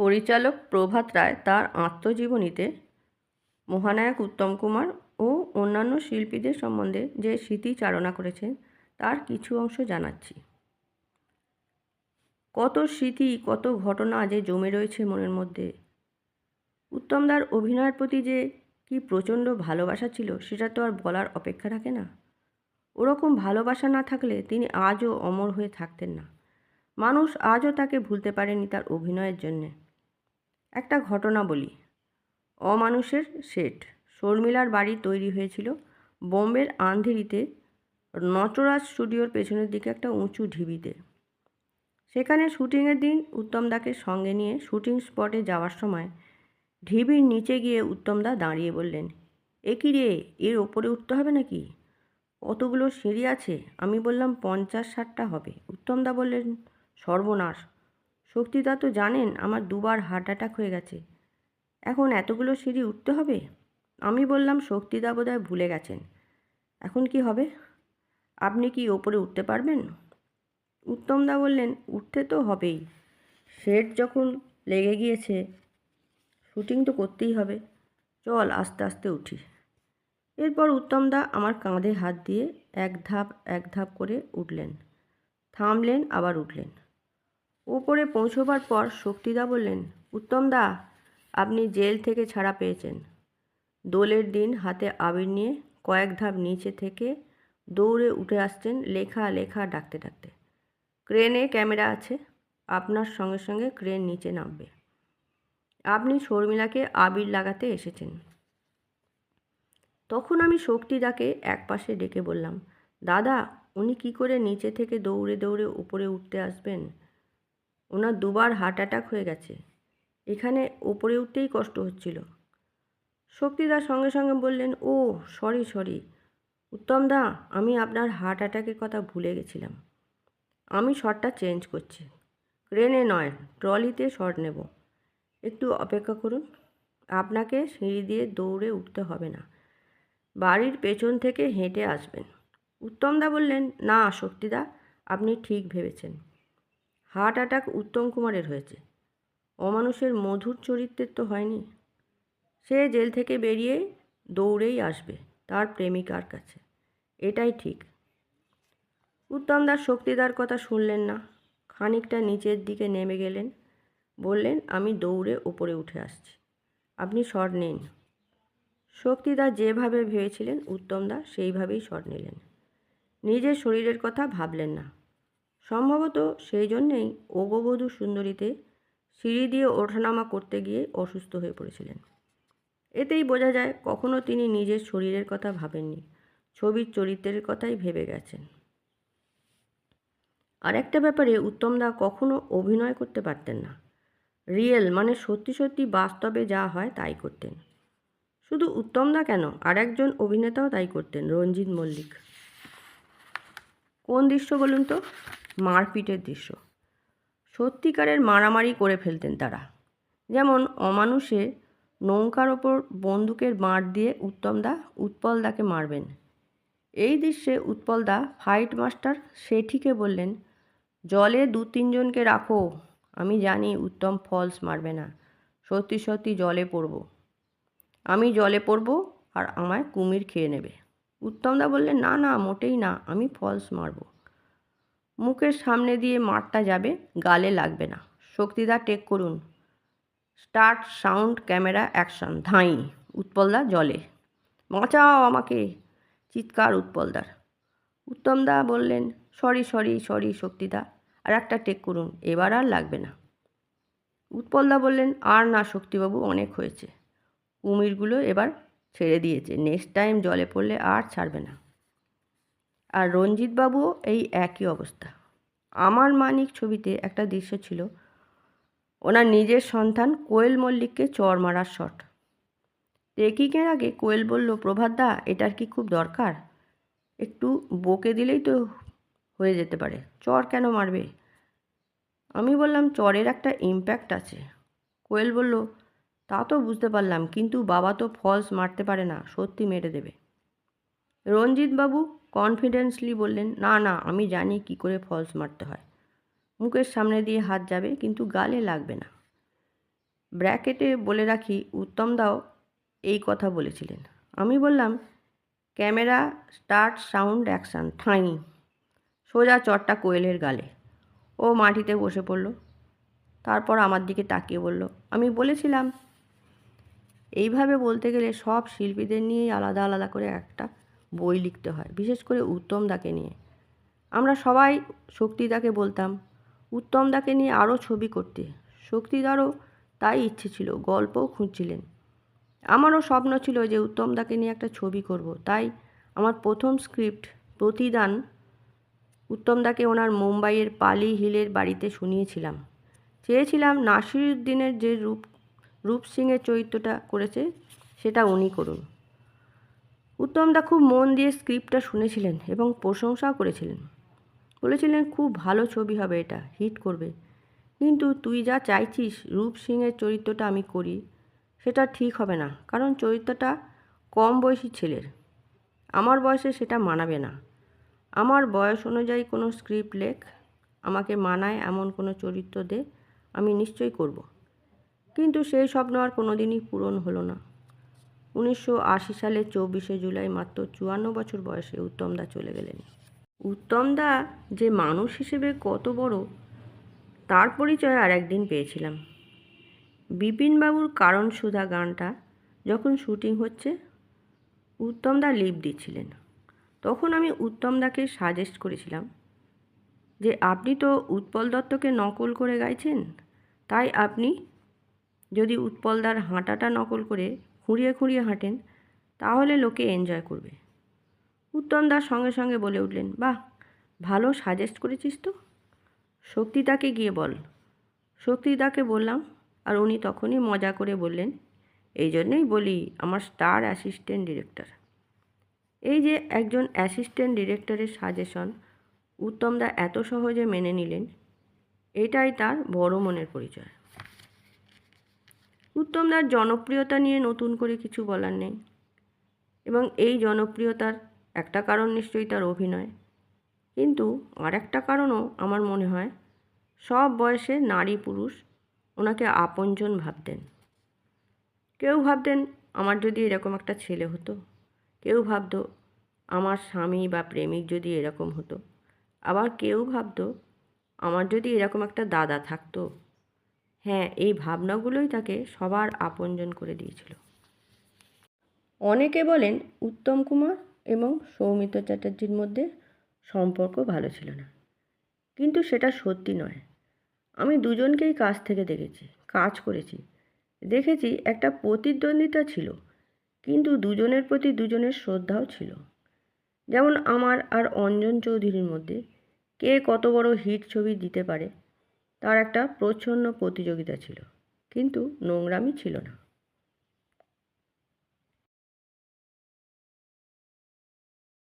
পরিচালক প্রভাত রায় তার আত্মজীবনীতে মহানায়ক উত্তম কুমার ও অন্যান্য শিল্পীদের সম্বন্ধে যে স্মৃতিচারণা করেছেন, তার কিছু অংশ জানাচ্ছি। কত স্মৃতি, কত ঘটনা যে জমে রয়েছে মনের মধ্যে। উত্তমদার অভিনয়ের প্রতি যে কি প্রচণ্ড ভালোবাসা ছিল, সেটা তো আর বলার অপেক্ষা রাখে না। ওরকম ভালোবাসা না থাকলে তিনি আজও অমর হয়ে থাকতেন না। মানুষ আজও তাকে ভুলতে পারেনি তার অভিনয়ের জন্যে। একটা ঘটনা বলি। অমানুষের সেট শর্মিলার বাড়ি তৈরি হয়েছিল বোম্বের আন্ধেরিতে নটরাজ স্টুডিওর পেছনের দিকে একটা উঁচু ঢিবিতে। সেখানে শুটিংয়ের দিন উত্তমদাকে সঙ্গে নিয়ে শুটিং স্পটে যাওয়ার সময় ঢিবির নিচে গিয়ে উত্তমদা দাঁড়িয়ে বললেন, এ কি রে, এর ওপরে উঠতে হবে নাকি? কতগুলো সিঁড়ি আছে, আমি বললাম পঞ্চাশ ষাটটা হবে। উত্তমদা বললেন, সর্বনাশ শক্তিদা তো জানেন আমার দুবার হার্ট অ্যাটাক হয়ে গেছে। এখন এতগুলো সিঁড়ি উঠতে হবে? আমি বললাম, শক্তিদা বোধহয় ভুলে গেছেন। এখন কি হবে? আপনি কি ওপরে উঠতে পারবেন? উত্তমদা বললেন, উঠতে তো হবেই। সেট যখন লেগে গিয়েছে শুটিং তো করতেই হবে। চল, আস্তে আস্তে উঠি। এরপর উত্তমদা আমার কাঁধে হাত দিয়ে এক ধাপ এক ধাপ করে উঠলেন। থামলেন, আবার উঠলেন। ওপরে পৌঁছবার পর শক্তিদা বললেন, উত্তমদা, আপনি জেল থেকে ছাড়া পেয়েছেন। দোলের দিন হাতে আবির নিয়ে কয়েক ধাপ নিচে থেকে দৌড়ে উঠে আসছেন লেখা লেখা ডাকতে ডাকতে। ক্রেনে ক্যামেরা আছে, আপনার সঙ্গে সঙ্গে ক্রেন নিচে নামবে। আপনি শর্মিলাকে আবির লাগাতে এসেছেন। তখন আমি শক্তিদাকে এক পাশে ডেকে বললাম, দাদা, উনি কি করে নিচে থেকে দৌড়ে দৌড়ে উপরে উঠতে আসবেন? ওনার দুবার হার্ট অ্যাটাক হয়ে গেছে। এখানে ওপরে উঠতেই কষ্ট হচ্ছিল। শক্তিদার সঙ্গে সঙ্গে বললেন, ও সরি সরি উত্তম দা, আমি আপনার হার্ট অ্যাটাকের কথা ভুলে গেছিলাম। আমি শটটা চেঞ্জ করছি। ক্রেনে নয় ট্রলিতে শট নেব। একটু অপেক্ষা করুন। আপনাকে সিঁড়ি দিয়ে দৌড়ে উঠতে হবে না। বাড়ির পেছন থেকে হেঁটে আসবেন। উত্তমদা বললেন, না, শক্তিদা, আপনি ঠিক ভেবেছেন। হার্ট অ্যাটাক উত্তম কুমারের হয়েছে। অমানুষের মধুর চরিত্রের তো হয়নি। সে জেল থেকে বেরিয়ে দৌড়েই আসবে তার প্রেমিকার কাছে। এটাই ঠিক। উত্তম দাস শক্তিদার কথা শুনলেন না। খানিকটা নিচের দিকে নেমে গেলেন। বললেন, আমি দৌড়ে ওপরে উঠে আসছি। আপনি শট নিন। শক্তিদা যেভাবে ভেবেছিলেন উত্তমদা সেইভাবেই শট নিলেন। নিজের শরীরের কথা ভাবলেন না। সম্ভবত সেই জন্যেই ওগবধূ সুন্দরীতে সিঁড়ি দিয়ে ওঠানামা করতে গিয়ে অসুস্থ হয়ে পড়েছিলেন। এতেই বোঝা যায় কখনো তিনি নিজের শরীরের কথা ভাবেননি, ছবির চরিত্রের কথাই ভেবে গেছেন। আর একটা ব্যাপারে উত্তমদা কখনো অভিনয় করতে পারতেন না। রিয়েল মানে সত্যি সত্যি বাস্তবে যা হয় তাই করতেন। শুধু উত্তমদা কেন আর একজন অভিনেতাও তাই করতেন, রঞ্জিত মল্লিক। কোন দৃশ্য বলুন তো? মারপিটের দৃশ্য। সত্যিকারের মারামারি করে ফেলতেন তারা। যেমন অমানুষে নৌকার ওপর বন্দুকের মার দিয়ে উত্তমদা উৎপলদাকে মারবেন। এই দৃশ্যে উৎপলদা ফাইট মাস্টার সেঠিকে বললেন, জলে দু তিনজনকে রাখো, আমি জানি উত্তম ফলস মারবে না। সত্যি সত্যি জলে পড়ব। আমি জলে পড়ব আর আমায় কুমির খেয়ে নেবে। উত্তমদা বললেন, না না, মোটেই না, আমি ফলস মারব। মুখের সামনে দিয়ে মারটা যাবে, গালে লাগবে না। শক্তিদা টেক করুন। Start sound camera action. ধাঁই। উৎপলদা জলে। বাঁচাও আমাকে। চিৎকার উৎপলদার। উত্তমদা বললেন, সরি সরি সরি, শক্তিদা। আর একটা টেক করুন। এবার আর লাগবে না। উৎপলদা বললেন, আর না, শক্তিবাবু, অনেক হয়েছে। কুমিরগুলো এবার ছেড়ে দিয়েছে। নেক্সট টাইম জলে পড়লে আর ছাড়বে না। আর রঞ্জিতবাবুও এই একই অবস্থা। আমার মানিক ছবিতে একটা দৃশ্য ছিল। ওনার নিজের সন্তান কোয়েল মল্লিককে চর মারার শট। টেকিংয়ের আগে কোয়েল বলল প্রভাতদা এটার কি খুব দরকার? একটু বকে দিলেই তো হয়ে যেতে পারে। চর কেন মারবে? আমি বললাম, চরের একটা ইম্প্যাক্ট আছে। কোয়েল বলল, তা তো বুঝতে পারলাম, কিন্তু বাবা তো ফলস মারতে পারে না, সত্যি মেরে দেবে। রঞ্জিতবাবু কনফিডেন্সলি বললেন, না না, আমি জানি কি করে ফলস মারতে হয়। মুখের সামনে দিয়ে হাত যাবে, কিন্তু গালে লাগবে না। ব্র্যাকেটে বলে রাখি, উত্তম দাও, এই কথা বলেছিলেন। আমি বললাম, ক্যামেরা, স্টার্ট, সাউন্ড, অ্যাকশান ঠাঁই সোজা চটটা কোয়েলের গালে। ও মাটিতে বসে পড়ল। তারপর আমার দিকে তাকিয়ে বলল, আমি বলেছিলাম, এইভাবে বলতে গেলে সব শিল্পীদের নিয়েই আলাদা আলাদা করে একটা বই লিখতে হয়, বিশেষ করে উত্তমদাকে নিয়ে। আমরা সবাই শক্তিদাকে বলতাম উত্তমদাকে নিয়ে আরও ছবি করতে। শক্তিদারও তাই ইচ্ছে ছিল, গল্পও খুঁজছিলেন। আমারও স্বপ্ন ছিল যে উত্তমদাকে নিয়ে একটা ছবি করব, তাই আমার প্রথম স্ক্রিপ্ট প্রতিদান উত্তমদাকে ওনার মুম্বাইয়ের পালি হিলের বাড়িতে শুনিয়েছিলাম। চেয়েছিলাম নাসিরুদ্দিনের যে রূপ রূপ সিংয়ের চরিত্রটা করেছে, সেটা উনি করুন। উত্তমদা খুব মন দিয়ে স্ক্রিপ্টটা শুনেছিলেন এবং প্রশংসাও করেছিলেন। বলেছিলেন, খুব ভালো ছবি হবে এটা, হিট করবে। কিন্তু তুই যা চাইছিস রূপ সিংয়ের চরিত্রটা আমি করি, সেটা ঠিক হবে না, কারণ চরিত্রটা কম বয়সী ছেলের। আমার বয়সে সেটা মানাবে না। আমার বয়স অনুযায়ী কোনো স্ক্রিপ্ট লেখ, আমাকে মানায় এমন কোনো চরিত্র দে, আমি নিশ্চয়ই করব। কিন্তু সেই স্বপ্ন আর কোনো দিনই পূরণ হলো না। উনিশশো সালের চব্বিশে জুলাই মাত্র চুয়ান্ন বছর বয়সে উত্তমদা চলে গেলেন। উত্তমদা যে মানুষ হিসেবে কত বড়, তার পরিচয় আর একদিন পেয়েছিলাম। বিপিনবাবুর কারণ সুধা গানটা যখন শুটিং হচ্ছে উত্তমদা লিপ দিচ্ছিলেন। তখন আমি উত্তমদাকে সাজেস্ট করেছিলাম যে, আপনি তো উৎপল দত্তকে নকল করে গাইছেন, তাই আপনি যদি উৎপলদার হাঁটাটা নকল করে খুঁড়িয়ে খুঁড়িয়ে হাঁটেন, তাহলে লোকে এনজয় করবে। উত্তমদার সঙ্গে সঙ্গে বলে উঠলেন, বাহ, ভালো সাজেস্ট করেছিস তো। শক্তিদাকে গিয়ে বল। শক্তিদাকে বললাম, আর উনি তখনই মজা করে বললেন, এই জন্যই বলি আমার স্টার অ্যাসিস্ট্যান্ট ডিরেক্টর এই যে একজন অ্যাসিস্ট্যান্ট ডিরেক্টরের সাজেশন উত্তমদা এত সহজে মেনে নিলেন, এটাই তার বড় মনের পরিচয়। উত্তমদার জনপ্রিয়তা নিয়ে নতুন করে কিছু বলার নেই। এবং এই জনপ্রিয়তার একটা কারণ নিশ্চয়ই তার অভিনয়। কিন্তু আর একটা কারণও আমার মনে হয়, সব বয়সে নারী পুরুষ ওনাকে আপনজন ভাবতেন। কেউ ভাবতেন, আমার যদি এরকম একটা ছেলে হতো। কেউ ভাবতো, আমার স্বামী বা প্রেমিক যদি এরকম হতো। আবার কেউ ভাবতো, আমার যদি এরকম একটা দাদা থাকতো। হ্যাঁ এই ভাবনাগুলোই তাকে সবার আপনজন করে দিয়েছিল। অনেকে বলেন উত্তম কুমার এবং সৌমিত্র চ্যাটার্জির মধ্যে সম্পর্ক ভালো ছিল না। কিন্তু সেটা সত্যি নয়। আমি দুজনকেই কাজ থেকে দেখেছি, কাজ করেছি। দেখেছি একটা প্রতিদ্বন্দ্বিতা ছিল, কিন্তু দুজনের প্রতি দুজনের শ্রদ্ধাও ছিল। যেমন আমার আর অঞ্জন চৌধুরীর মধ্যে কে কত বড় হিট ছবি দিতে পারে তার একটা প্রচ্ছন্ন প্রতিযোগিতা ছিল। কিন্তু নোংরামি ছিল না।